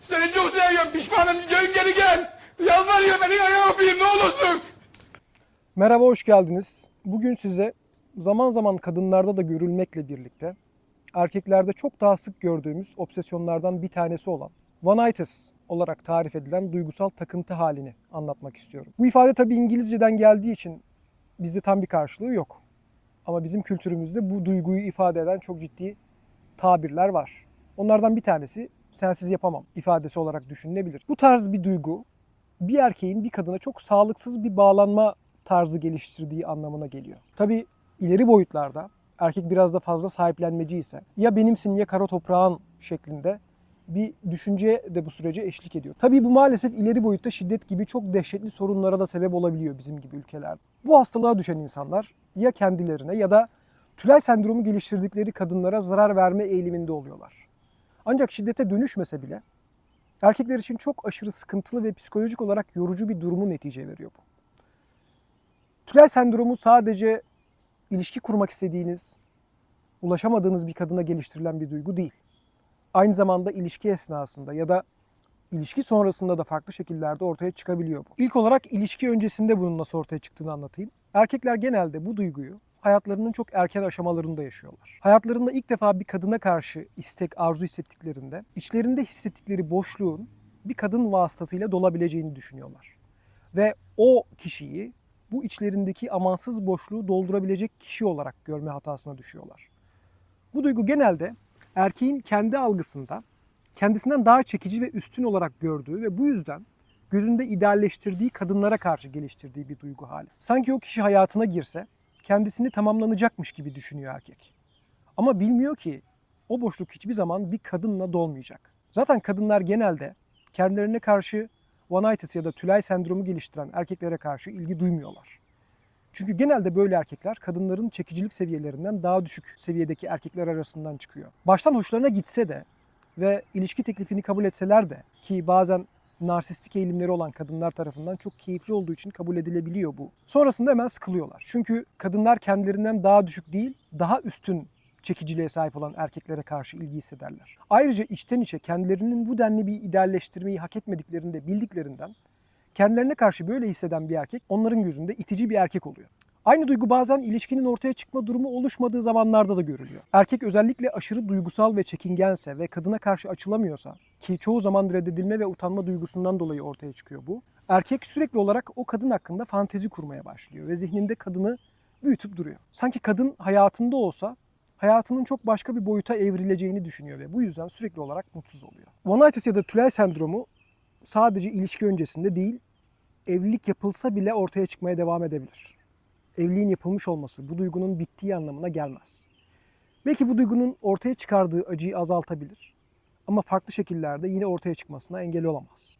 Seni çok seviyorum pişmanım gel geri gel. Yalvarıyor beni ayağa öpeyim ne olursun. Merhaba, hoş geldiniz. Bugün size zaman zaman kadınlarda da görülmekle birlikte erkeklerde çok daha sık gördüğümüz obsesyonlardan bir tanesi olan vanitis olarak tarif edilen duygusal takıntı halini anlatmak istiyorum. Bu ifade tabii İngilizceden geldiği için bizde tam bir karşılığı yok. Ama bizim kültürümüzde bu duyguyu ifade eden çok ciddi tabirler var. Onlardan bir tanesi sensiz yapamam ifadesi olarak düşünülebilir. Bu tarz bir duygu bir erkeğin bir kadına çok sağlıksız bir bağlanma tarzı geliştirdiği anlamına geliyor. Tabii ileri boyutlarda erkek biraz da fazla sahiplenmeci ise ya benimsin ya kara toprağın şeklinde bir düşünce de bu sürece eşlik ediyor. Tabii bu maalesef ileri boyutta şiddet gibi çok dehşetli sorunlara da sebep olabiliyor bizim gibi ülkelerde. Bu hastalığa düşen insanlar ya kendilerine ya da tülay sendromu geliştirdikleri kadınlara zarar verme eğiliminde oluyorlar. Ancak şiddete dönüşmese bile erkekler için çok aşırı sıkıntılı ve psikolojik olarak yorucu bir durumu netice veriyor bu. Tülay sendromu sadece ilişki kurmak istediğiniz, ulaşamadığınız bir kadına geliştirilen bir duygu değil. Aynı zamanda ilişki esnasında ya da ilişki sonrasında da farklı şekillerde ortaya çıkabiliyor bu. İlk olarak ilişki öncesinde bunun nasıl ortaya çıktığını anlatayım. Erkekler genelde bu duyguyu hayatlarının çok erken aşamalarında yaşıyorlar. Hayatlarında ilk defa bir kadına karşı istek, arzu hissettiklerinde içlerinde hissettikleri boşluğun bir kadın vasıtasıyla dolabileceğini düşünüyorlar. Ve o kişiyi bu içlerindeki amansız boşluğu doldurabilecek kişi olarak görme hatasına düşüyorlar. Bu duygu genelde erkeğin kendi algısında kendisinden daha çekici ve üstün olarak gördüğü ve bu yüzden gözünde idealleştirdiği kadınlara karşı geliştirdiği bir duygu hali. Sanki o kişi hayatına girse kendisini tamamlanacakmış gibi düşünüyor erkek. Ama bilmiyor ki o boşluk hiçbir zaman bir kadınla dolmayacak. Zaten kadınlar genelde kendilerine karşı vanitis ya da tülay sendromu geliştiren erkeklere karşı ilgi duymuyorlar. Çünkü genelde böyle erkekler kadınların çekicilik seviyelerinden daha düşük seviyedeki erkekler arasından çıkıyor. Baştan hoşlarına gitse de ve ilişki teklifini kabul etseler de ki bazen narsistik eğilimleri olan kadınlar tarafından çok keyifli olduğu için kabul edilebiliyor bu. Sonrasında hemen sıkılıyorlar. Çünkü kadınlar kendilerinden daha düşük değil, daha üstün çekiciliğe sahip olan erkeklere karşı ilgi hissederler. Ayrıca içten içe kendilerinin bu denli bir idealleştirmeyi hak etmediklerini de bildiklerinden kendilerine karşı böyle hisseden bir erkek onların gözünde itici bir erkek oluyor. Aynı duygu bazen ilişkinin ortaya çıkma durumu oluşmadığı zamanlarda da görülüyor. Erkek özellikle aşırı duygusal ve çekingense ve kadına karşı açılamıyorsa ki çoğu zaman reddedilme ve utanma duygusundan dolayı ortaya çıkıyor bu. Erkek sürekli olarak o kadın hakkında fantezi kurmaya başlıyor ve zihninde kadını büyütüp duruyor. Sanki kadın hayatında olsa hayatının çok başka bir boyuta evrileceğini düşünüyor ve bu yüzden sürekli olarak mutsuz oluyor. Vanitis ya da tülay sendromu sadece ilişki öncesinde değil, evlilik yapılsa bile ortaya çıkmaya devam edebilir. Evliliğin yapılmış olması bu duygunun bittiği anlamına gelmez. Belki bu duygunun ortaya çıkardığı acıyı azaltabilir ama farklı şekillerde yine ortaya çıkmasına engel olamaz.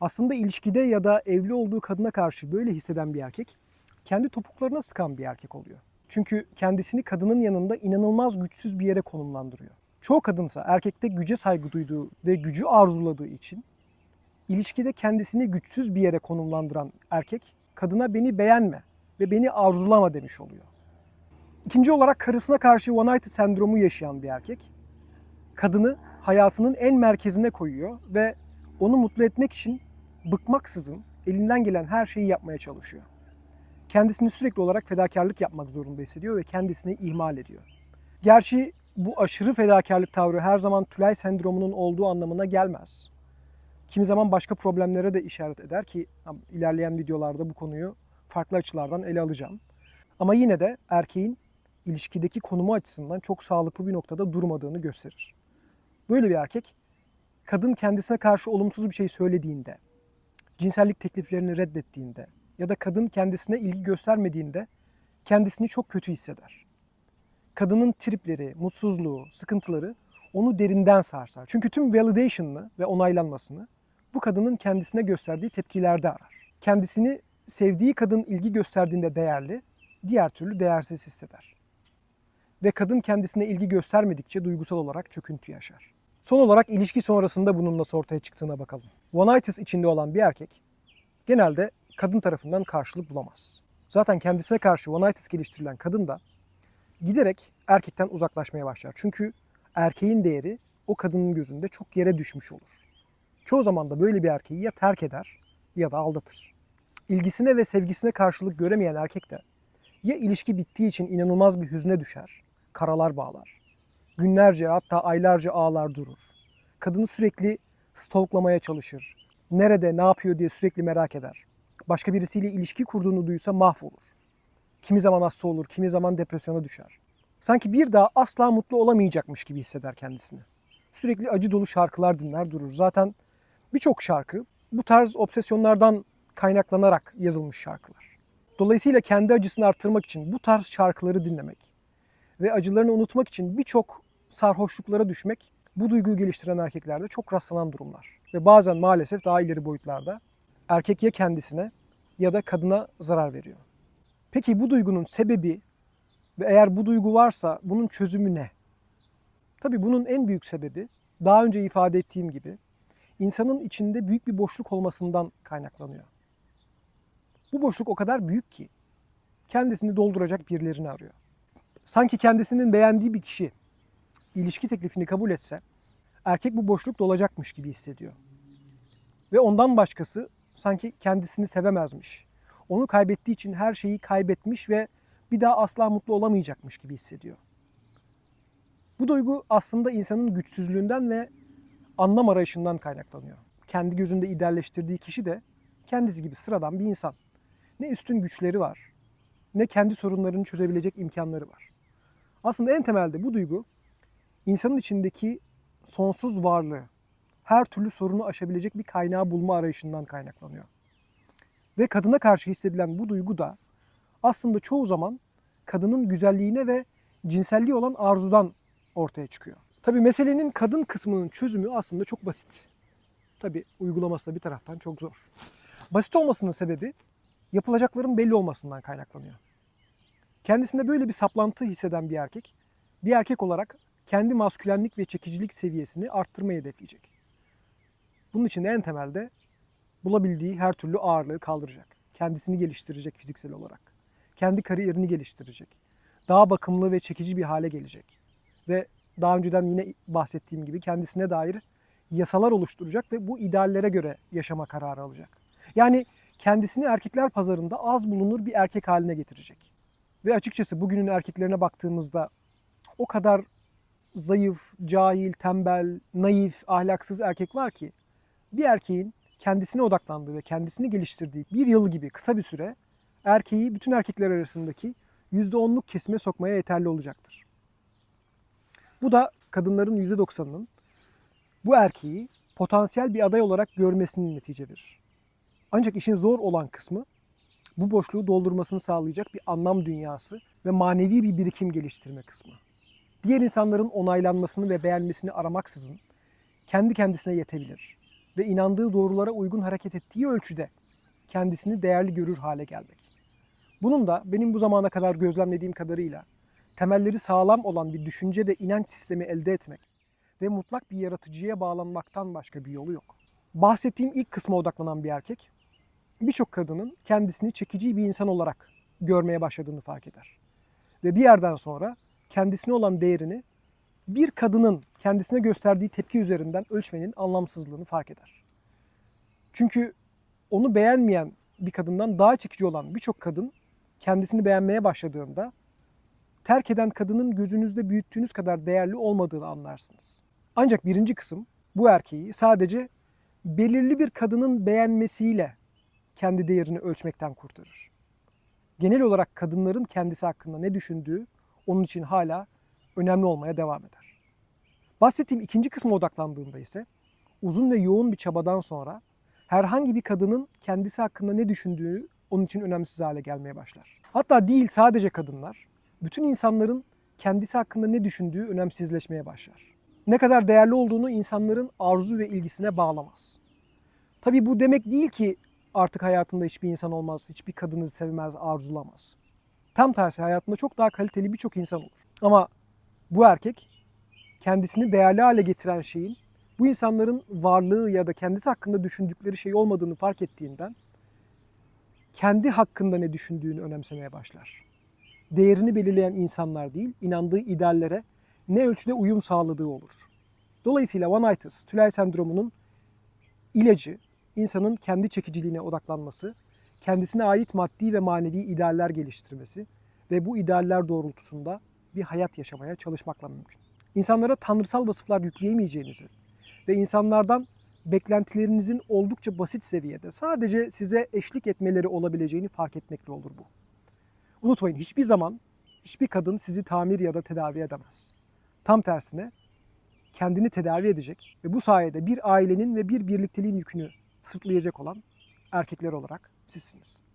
Aslında ilişkide ya da evli olduğu kadına karşı böyle hisseden bir erkek kendi topuklarına sıkan bir erkek oluyor. Çünkü kendisini kadının yanında inanılmaz güçsüz bir yere konumlandırıyor. Çoğu kadınsa erkekte güce saygı duyduğu ve gücü arzuladığı için ilişkide kendisini güçsüz bir yere konumlandıran erkek kadına beni beğenme ve beni arzulama demiş oluyor. İkinci olarak karısına karşı one sendromu yaşayan bir erkek kadını hayatının en merkezine koyuyor ve onu mutlu etmek için bıkmaksızın elinden gelen her şeyi yapmaya çalışıyor. Kendisini sürekli olarak fedakarlık yapmak zorunda hissediyor ve kendisini ihmal ediyor. Gerçi bu aşırı fedakarlık tavrı her zaman tülay sendromunun olduğu anlamına gelmez. Kimi zaman başka problemlere de işaret eder ki ilerleyen videolarda bu konuyu farklı açılardan ele alacağım. Ama yine de erkeğin ilişkideki konumu açısından çok sağlıklı bir noktada durmadığını gösterir. Böyle bir erkek kadın kendisine karşı olumsuz bir şey söylediğinde, cinsellik tekliflerini reddettiğinde ya da kadın kendisine ilgi göstermediğinde kendisini çok kötü hisseder. Kadının tripleri, mutsuzluğu, sıkıntıları onu derinden sarsar. Çünkü tüm validation'ını ve onaylanmasını bu kadının kendisine gösterdiği tepkilerde arar. Kendisini sevdiği kadın ilgi gösterdiğinde değerli, diğer türlü değersiz hisseder. Ve kadın kendisine ilgi göstermedikçe duygusal olarak çöküntü yaşar. Son olarak ilişki sonrasında bunun nasıl ortaya çıktığına bakalım. One-itis içinde olan bir erkek genelde kadın tarafından karşılık bulamaz. Zaten kendisine karşı one-itis geliştirilen kadın da giderek erkekten uzaklaşmaya başlar. Çünkü erkeğin değeri o kadının gözünde çok yere düşmüş olur. çoğu zaman da böyle bir erkeği ya terk eder ya da aldatır. İlgisine ve sevgisine karşılık göremeyen erkek de ya ilişki bittiği için inanılmaz bir hüzne düşer, karalar bağlar. Günlerce hatta aylarca ağlar durur. Kadını sürekli stalklamaya çalışır. Nerede, ne yapıyor diye sürekli merak eder. Başka birisiyle ilişki kurduğunu duysa mahvolur. Kimi zaman hasta olur, kimi zaman depresyona düşer. Sanki bir daha asla mutlu olamayacakmış gibi hisseder kendisini. Sürekli acı dolu şarkılar dinler durur. Zaten birçok şarkı bu tarz obsesyonlardan kaynaklanarak yazılmış şarkılar. Dolayısıyla kendi acısını arttırmak için bu tarz şarkıları dinlemek ve acılarını unutmak için birçok sarhoşluklara düşmek bu duyguyu geliştiren erkeklerde çok rastlanan durumlar. Ve bazen maalesef daha ileri boyutlarda erkek ya kendisine ya da kadına zarar veriyor. Peki bu duygunun sebebi ve eğer bu duygu varsa bunun çözümü ne? Tabii bunun en büyük sebebi daha önce ifade ettiğim gibi insanın içinde büyük bir boşluk olmasından kaynaklanıyor. Bu boşluk o kadar büyük ki kendisini dolduracak birilerini arıyor. Sanki kendisinin beğendiği bir kişi ilişki teklifini kabul etse erkek bu boşluk dolacakmış gibi hissediyor. Ve ondan başkası sanki kendisini sevemezmiş. Onu kaybettiği için her şeyi kaybetmiş ve bir daha asla mutlu olamayacakmış gibi hissediyor. Bu duygu aslında insanın güçsüzlüğünden ve anlam arayışından kaynaklanıyor. Kendi gözünde idealleştirdiği kişi de kendisi gibi sıradan bir insan. Ne üstün güçleri var, ne kendi sorunlarını çözebilecek imkanları var. Aslında en temelde bu duygu insanın içindeki sonsuz varlığı, her türlü sorunu aşabilecek bir kaynağı bulma arayışından kaynaklanıyor. Ve kadına karşı hissedilen bu duygu da aslında çoğu zaman kadının güzelliğine ve cinselliği olan arzudan ortaya çıkıyor. Tabii meselenin kadın kısmının çözümü aslında çok basit. Tabii uygulaması da bir taraftan çok zor. Basit olmasının sebebi yapılacakların belli olmasından kaynaklanıyor. Kendisinde böyle bir saplantı hisseden bir erkek, bir erkek olarak kendi maskülenlik ve çekicilik seviyesini arttırmayı hedefleyecek. Bunun için de en temelde bulabildiği her türlü ağırlığı kaldıracak. Kendisini geliştirecek fiziksel olarak. Kendi kariyerini geliştirecek. Daha bakımlı ve çekici bir hale gelecek. Ve daha önceden yine bahsettiğim gibi kendisine dair yasalar oluşturacak ve bu ideallere göre yaşama kararı alacak. Yani kendisini erkekler pazarında az bulunur bir erkek haline getirecek. Ve açıkçası bugünün erkeklerine baktığımızda o kadar zayıf, cahil, tembel, naif, ahlaksız erkek var ki bir erkeğin kendisine odaklandığı ve kendisini geliştirdiği bir yıl gibi kısa bir süre erkeği bütün erkekler arasındaki %10'luk kesime sokmaya yeterli olacaktır. Bu da kadınların %90'ının bu erkeği potansiyel bir aday olarak görmesinin neticedir. Ancak işin zor olan kısmı bu boşluğu doldurmasını sağlayacak bir anlam dünyası ve manevi bir birikim geliştirme kısmı. Diğer insanların onaylanmasını ve beğenmesini aramaksızın kendi kendisine yetebilir ve inandığı doğrulara uygun hareket ettiği ölçüde kendisini değerli görür hale gelmek. Bunun da benim bu zamana kadar gözlemlediğim kadarıyla temelleri sağlam olan bir düşünce ve inanç sistemi elde etmek ve mutlak bir yaratıcıya bağlanmaktan başka bir yolu yok. Bahsettiğim ilk kısma odaklanan bir erkek birçok kadının kendisini çekici bir insan olarak görmeye başladığını fark eder. Ve bir yerden sonra kendisine olan değerini bir kadının kendisine gösterdiği tepki üzerinden ölçmenin anlamsızlığını fark eder. Çünkü onu beğenmeyen bir kadından daha çekici olan birçok kadın kendisini beğenmeye başladığında terk eden kadının gözünüzde büyüttüğünüz kadar değerli olmadığını anlarsınız. Ancak birinci kısım bu erkeği sadece belirli bir kadının beğenmesiyle kendi değerini ölçmekten kurtarır. Genel olarak kadınların kendisi hakkında ne düşündüğü onun için hala önemli olmaya devam eder. Bahsettiğim ikinci kısma odaklandığımda ise uzun ve yoğun bir çabadan sonra herhangi bir kadının kendisi hakkında ne düşündüğü onun için önemsiz hale gelmeye başlar. Hatta değil sadece kadınlar, bütün insanların kendisi hakkında ne düşündüğü önemsizleşmeye başlar. Ne kadar değerli olduğunu insanların arzu ve ilgisine bağlamaz. Tabii bu demek değil ki artık hayatında hiçbir insan olmaz, hiçbir kadını sevmez, arzulamaz. Tam tersi hayatında çok daha kaliteli birçok insan olur. Ama bu erkek kendisini değerli hale getiren şeyin bu insanların varlığı ya da kendisi hakkında düşündükleri şey olmadığını fark ettiğinden kendi hakkında ne düşündüğünü önemsemeye başlar. Değerini belirleyen insanlar değil, inandığı ideallere ne ölçüde uyum sağladığı olur. Dolayısıyla Itis, Tülay sendromunun ilacı insanın kendi çekiciliğine odaklanması, kendisine ait maddi ve manevi idealler geliştirmesi ve bu idealler doğrultusunda bir hayat yaşamaya çalışmakla mümkün. İnsanlara tanrısal vasıflar yükleyemeyeceğinizi ve insanlardan beklentilerinizin oldukça basit seviyede sadece size eşlik etmeleri olabileceğini fark etmekle olur bu. Unutmayın hiçbir zaman hiçbir kadın sizi tamir ya da tedavi edemez. Tam tersine kendini tedavi edecek ve bu sayede bir ailenin ve bir birlikteliğin yükünü sırtlayacak olan erkekler olarak sizsiniz.